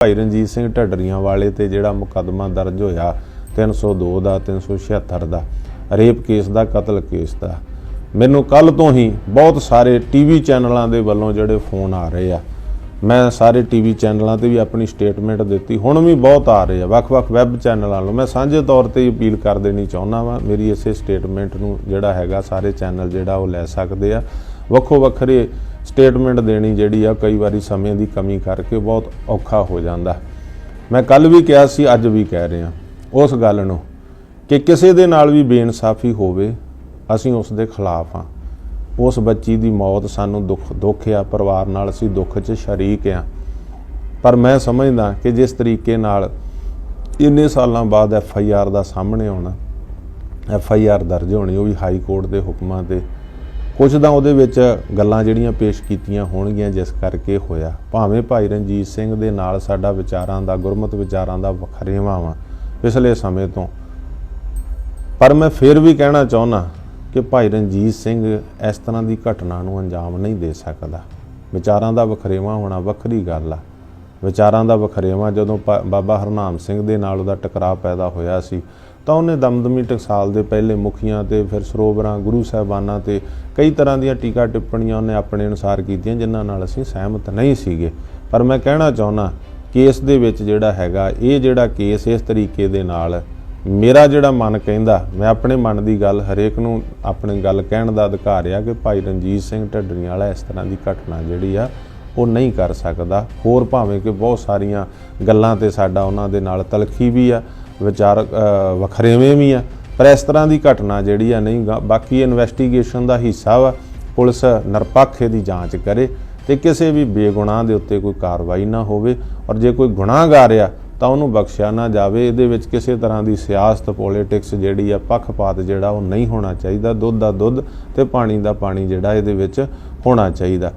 ਭਾਈ ਰਣਜੀਤ ਸਿੰਘ ਢੱਡਰੀਆਂ ਵਾਲੇ ਤੇ ਜਿਹੜਾ ਮੁਕੱਦਮਾ ਦਰਜ ਹੋਇਆ 302 ਦਾ 376 ਦਾ, ਰੇਪ ਕੇਸ ਦਾ, ਕਤਲ ਕੇਸ ਦਾ। ਮੈਨੂੰ ਕੱਲ ਤੋਂ ਹੀ ਬਹੁਤ ਸਾਰੇ ਟੀਵੀ ਚੈਨਲਾਂ ਦੇ ਵੱਲੋਂ ਜਿਹੜੇ ਫੋਨ ਆ ਰਹੇ ਆ। ਮੈਂ ਸਾਰੇ ਟੀਵੀ ਚੈਨਲਾਂ ਤੇ ਵੀ ਆਪਣੀ ਸਟੇਟਮੈਂਟ ਦਿੱਤੀ। ਹੁਣ ਵੀ ਬਹੁਤ ਆ ਰਹੇ ਆ। ਵੱਖ-ਵੱਖ ਵੈਬ ਚੈਨਲਾਂ ਨੂੰ ਮੈਂ ਸਾਂਝੇ ਤੌਰ ਤੇ ਹੀ ਅਪੀਲ ਕਰ ਦੇਣੀ ਚਾਹੁੰਦਾ ਵਾਂ। ਮੇਰੀ ਇਸੇ ਸਟੇਟਮੈਂਟ ਨੂੰ ਜਿਹੜਾ ਹੈਗਾ, ਸਾਰੇ ਚੈਨਲ ਜਿਹੜਾ ਉਹ ਲੈ ਸਕਦੇ ਆ। ਵੱਖੋ ਵੱਖਰੇ ਸਟੇਟਮੈਂਟ ਦੇਣੀ ਜਿਹੜੀ ਆ ਕਈ ਵਾਰੀ ਸਮੇਂ ਦੀ ਕਮੀ ਕਰਕੇ ਬਹੁਤ ਔਖਾ ਹੋ ਜਾਂਦਾ। ਮੈਂ ਕੱਲ ਵੀ ਕਿਹਾ ਸੀ, ਅੱਜ ਵੀ ਕਹਿ ਰਿਹਾ। ਉਸ ਗੱਲ ਨੂੰ ਕਿ ਕਿਸੇ ਦੇ ਨਾਲ ਵੀ ਬੇਇਨਸਾਫੀ ਹੋਵੇ, ਅਸੀਂ ਉਸ ਦੇ ਖਿਲਾਫ ਹਾਂ। ਉਸ ਬੱਚੀ ਦੀ ਮੌਤ ਸਾਨੂੰ ਦੁੱਖ ਦੁੱਖ ਆ, ਪਰਿਵਾਰ ਨਾਲ ਅਸੀਂ ਦੁੱਖ 'ਚ ਸ਼ਰੀਕ ਆ। ਪਰ ਮੈਂ ਸਮਝਦਾ ਕਿ ਜਿਸ ਤਰੀਕੇ ਨਾਲ ਇੰਨੇ ਸਾਲਾਂ ਬਾਅਦ ਐਫ ਆਈ ਆਰ ਦਾ ਸਾਹਮਣੇ ਆਉਣਾ, ਐਫ ਆਈ ਆਰ ਦਰਜ ਹੋਣੀ, ਉਹ ਵੀ ਹਾਈ ਕੋਰਟ ਦੇ ਹੁਕਮਾਂ ਤੇ ਕੁਝ ਤਾਂ ਉਹਦੇ ਵਿੱਚ ਗੱਲਾਂ ਜਿਹੜੀਆਂ ਪੇਸ਼ ਕੀਤੀਆਂ ਹੋਣਗੀਆਂ ਜਿਸ ਕਰਕੇ ਹੋਇਆ। ਭਾਵੇਂ ਭਾਈ ਰਣਜੀਤ ਸਿੰਘ ਦੇ ਨਾਲ ਸਾਡਾ ਵਿਚਾਰਾਂ ਦਾ, ਗੁਰਮਤ ਵਿਚਾਰਾਂ ਦਾ ਵਖਰੇਵਾਂ ਵਾ ਪਿਛਲੇ ਸਮੇਂ ਤੋਂ। ਪਰ ਮੈਂ ਫਿਰ ਵੀ ਕਹਿਣਾ ਚਾਹੁੰਦਾ ਕਿ ਭਾਈ ਰਣਜੀਤ ਸਿੰਘ ਇਸ ਤਰ੍ਹਾਂ ਦੀ ਘਟਨਾ ਨੂੰ ਅੰਜਾਮ ਨਹੀਂ ਦੇ ਸਕਦਾ। ਵਿਚਾਰਾਂ ਦਾ ਵਖਰੇਵਾਂ ਹੋਣਾ ਵੱਖਰੀ ਗੱਲ ਆ। ਵਿਚਾਰਾਂ ਦਾ ਵਖਰੇਵਾਂ ਜਦੋਂ ਪ- ਬਾਬਾ ਹਰਨਾਮ ਸਿੰਘ ਦੇ ਨਾਲ ਉਹਦਾ ਟਕਰਾਅ ਪੈਦਾ ਹੋਇਆ ਸੀ ਤਾਂ ਉਹਨੇ ਦਮਦਮੀ ਟਕਸਾਲ ਦੇ ਪਹਿਲੇ ਮੁਖੀਆਂ ਤੇ ਫਿਰ ਸਰੋਵਰਾਂ, ਗੁਰੂ ਸਾਹਿਬਾਨਾਂ ਤੇ ਕਈ ਤਰ੍ਹਾਂ ਦੀਆਂ ਟੀਕਾ ਟਿੱਪਣੀਆਂ ਉਹਨੇ ਆਪਣੇ ਅਨੁਸਾਰ ਕੀਤੀਆਂ, ਜਿਨ੍ਹਾਂ ਨਾਲ ਅਸੀਂ ਸਹਿਮਤ ਨਹੀਂ ਸੀਗੇ। ਪਰ ਮੈਂ ਕਹਿਣਾ ਚਾਹੁੰਦਾ, ਕੇਸ ਦੇ ਵਿੱਚ ਜਿਹੜਾ ਹੈਗਾ, ਇਹ ਜਿਹੜਾ ਕੇਸ ਇਸ ਤਰੀਕੇ ਦੇ ਨਾਲ ਮੇਰਾ ਜਿਹੜਾ ਮਨ ਕਹਿੰਦਾ, ਮੈਂ ਆਪਣੇ ਮਨ ਦੀ ਗੱਲ ਹਰੇਕ ਨੂੰ ਆਪਣੀ ਗੱਲ ਕਹਿਣ ਦਾ ਅਧਿਕਾਰ ਆ ਕਿ ਭਾਈ ਰਣਜੀਤ ਸਿੰਘ ਢੱਡਰੀਆਂ ਵਾਲਾ ਇਸ ਤਰ੍ਹਾਂ ਦੀ ਘਟਨਾ ਜਿਹੜੀ ਆ, ਉਹ ਨਹੀਂ ਕਰ ਸਕਦਾ। ਹੋਰ ਭਾਵੇਂ ਕਿ ਬਹੁਤ ਸਾਰੀਆਂ ਗੱਲਾਂ ਤੇ ਸਾਡਾ ਉਹਨਾਂ ਦੇ ਨਾਲ ਤਲਖੀ ਵੀ ਆ ਵਿਚਾਰ ਅ, ਵਖਰੇਵੇਂ ਵੀ ਆ ਪਰ ਇਸ ਤਰ੍ਹਾਂ ਦੀ ਘਟਨਾ ਜਿਹੜੀ ਆ ਨਹੀਂ ਗਾ- ਬਾਕੀ ਇਨਵੈਸਟੀਗੇਸ਼ਨ ਦਾ ਹਿੱਸਾ ਵਾ ਪੁਲਿਸ ਨਿਰਪੱਖ ਇਹਦੀ ਜਾਂਚ ਕਰੇ ਤੇ ਕਿਸੇ ਵੀ ਬੇਗੁਨਾਹ ਦੇ ਉੱਤੇ ਕੋਈ ਕਾਰਵਾਈ ਨਾ ਹੋਵੇ ਔਰ ਜੇ ਕੋਈ ਗੁਨਾਹਗਾਰ ਆ ਤਾਂ ਉਹਨੂੰ ਬਖਸ਼ਿਆ ਨਾ ਜਾਵੇ। ਇਹਦੇ ਵਿੱਚ ਕਿਸੇ ਤਰ੍ਹਾਂ ਦੀ ਸਿਆਸਤ ਪੋਲਿਟਿਕਸ ਜਿਹੜੀ ਆ ਪੱਖਪਾਤ ਜਿਹੜਾ ਉਹ ਨਹੀਂ ਹੋਣਾ ਚਾਹੀਦਾ। ਦੁੱਧ ਦਾ ਦੁੱਧ ਤੇ ਪਾਣੀ ਦਾ ਪਾਣੀ ਜਿਹੜਾ ਇਹਦੇ ਵਿੱਚ ਹੋਣਾ ਚਾਹੀਦਾ।